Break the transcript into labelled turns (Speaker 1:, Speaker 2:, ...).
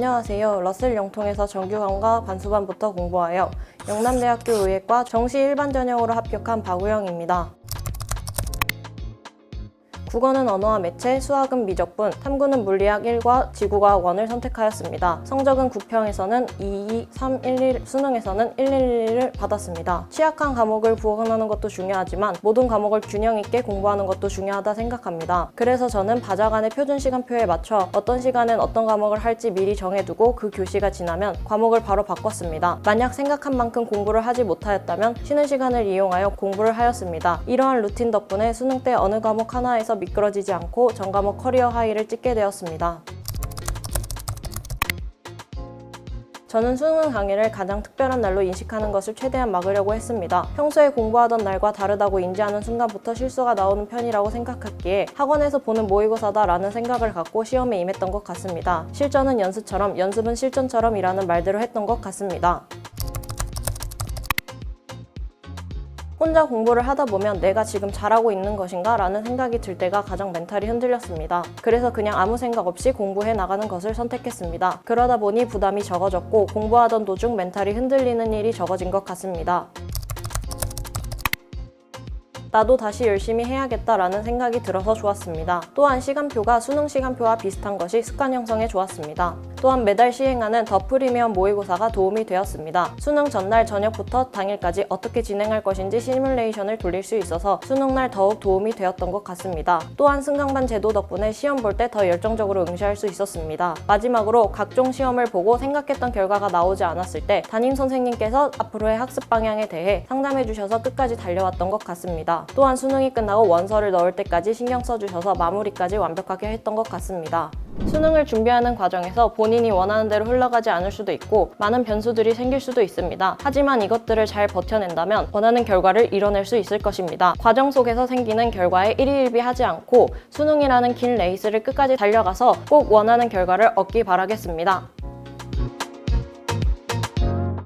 Speaker 1: 안녕하세요. 러셀 영통에서 정규관과 관수반부터 공부하여 영남대학교 의예과 정시 일반 전형으로 합격한 박우영입니다. 국어는 언어와 매체, 수학은 미적분, 탐구는 물리학 1과 지구과학 1을 선택하였습니다. 성적은 9평에서는 2, 2, 3, 1, 1, 수능에서는 1, 1, 1을 받았습니다. 취약한 과목을 부원하는 것도 중요하지만 모든 과목을 균형 있게 공부하는 것도 중요하다 생각합니다. 그래서 저는 바자간의 표준 시간표에 맞춰 어떤 시간엔 어떤 과목을 할지 미리 정해두고 그 교시가 지나면 과목을 바로 바꿨습니다. 만약 생각한 만큼 공부를 하지 못하였다면 쉬는 시간을 이용하여 공부를 하였습니다. 이러한 루틴 덕분에 수능 때 어느 과목 하나에서 미끄러지지 않고 전 과목 커리어 하이를 찍게 되었습니다. 저는 수능 강의를 가장 특별한 날로 인식하는 것을 최대한 막으려고 했습니다. 평소에 공부하던 날과 다르다고 인지하는 순간부터 실수가 나오는 편이라고 생각했기에 학원에서 보는 모의고사다라는 생각을 갖고 시험에 임했던 것 같습니다. 실전은 연습처럼 연습은 실전처럼이라는 말대로 했던 것 같습니다. 혼자 공부를 하다 보면 내가 지금 잘하고 있는 것인가 라는 생각이 들 때가 가장 멘탈이 흔들렸습니다. 그래서 그냥 아무 생각 없이 공부해 나가는 것을 선택했습니다. 그러다 보니 부담이 적어졌고 공부하던 도중 멘탈이 흔들리는 일이 적어진 것 같습니다. 나도 다시 열심히 해야겠다라는 생각이 들어서 좋았습니다. 또한 시간표가 수능 시간표와 비슷한 것이 습관 형성에 좋았습니다. 또한 매달 시행하는 더 프리미엄 모의고사가 도움이 되었습니다. 수능 전날 저녁부터 당일까지 어떻게 진행할 것인지 시뮬레이션을 돌릴 수 있어서 수능날 더욱 도움이 되었던 것 같습니다. 또한 승강반 제도 덕분에 시험 볼 때 더 열정적으로 응시할 수 있었습니다. 마지막으로 각종 시험을 보고 생각했던 결과가 나오지 않았을 때 담임 선생님께서 앞으로의 학습 방향에 대해 상담해 주셔서 끝까지 달려왔던 것 같 또한 수능이 끝나고 원서를 넣을 때까지 신경 써주셔서 마무리까지 완벽하게 했던 것 같습니다. 수능을 준비하는 과정에서 본인이 원하는 대로 흘러가지 않을 수도 있고 많은 변수들이 생길 수도 있습니다. 하지만 이것들을 잘 버텨낸다면 원하는 결과를 이뤄낼 수 있을 것입니다. 과정 속에서 생기는 결과에 일희일비하지 않고 수능이라는 긴 레이스를 끝까지 달려가서 꼭 원하는 결과를 얻기 바라겠습니다.